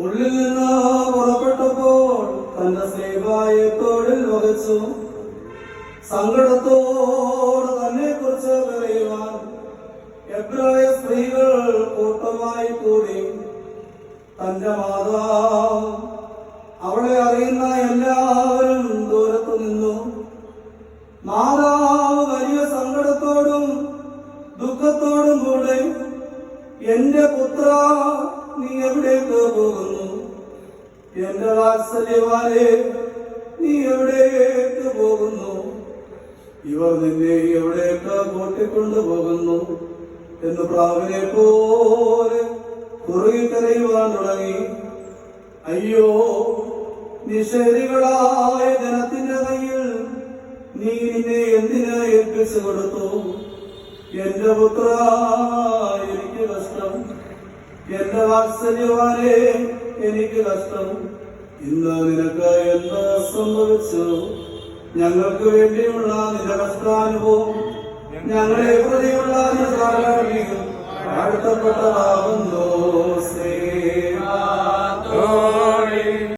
ഉള്ളിൽ നിന്ന് പുറപ്പെട്ടപ്പോൾ തന്റെ സ്ലീബായി തൊഴിൽ വകച്ചു സങ്കടത്തോട് തന്നെ കുറിച്ച് പറയുവാൻ എബ്രായ സ്ത്രീകൾ കൂട്ടമായി കൂടി തന്റെ മാതാവ് അവളെ അറിയുന്ന എല്ലാവരും ദൂരത്തു നിന്നു. മാതാവ് വലിയ സങ്കടത്തോടും ദുഃഖത്തോടും കൂടെ എന്റെ പുത്ര നീ എവിടെ എന്റെ വാത്സല്യവാനെ നീ എവിടേക്ക് പോകുന്നു? ഇവർ നിന്നെ എവിടേക്ക് കൂട്ടിക്കൊണ്ടു പോകുന്നു എന്ന് പ്രാവിനെ പോലെ കുറുകിക്കരയുവാൻ തുടങ്ങി. അയ്യോ നിഷേധികളായ ജനത്തിന്റെ കയ്യിൽ നീ നിന്നെ എന്തിന് ഏൽപ്പിച്ചു കൊടുത്തു? എന്റെ പുത്ര എനിക്ക് കഷ്ടം. എന്റെ വാത്സല്യവാനെ എനിക്ക് നഷ്ടം. ഇന്ന് നിനക്കായി എല്ലാം സംഭവിച്ചു ഞങ്ങൾക്ക് വേണ്ടിയുള്ള കഷ്ടാനുഭവം ഞങ്ങളെ പ്രതിയുള്ള വാഴ്ത്തപ്പെട്ടതാകുന്നു ശ്രീ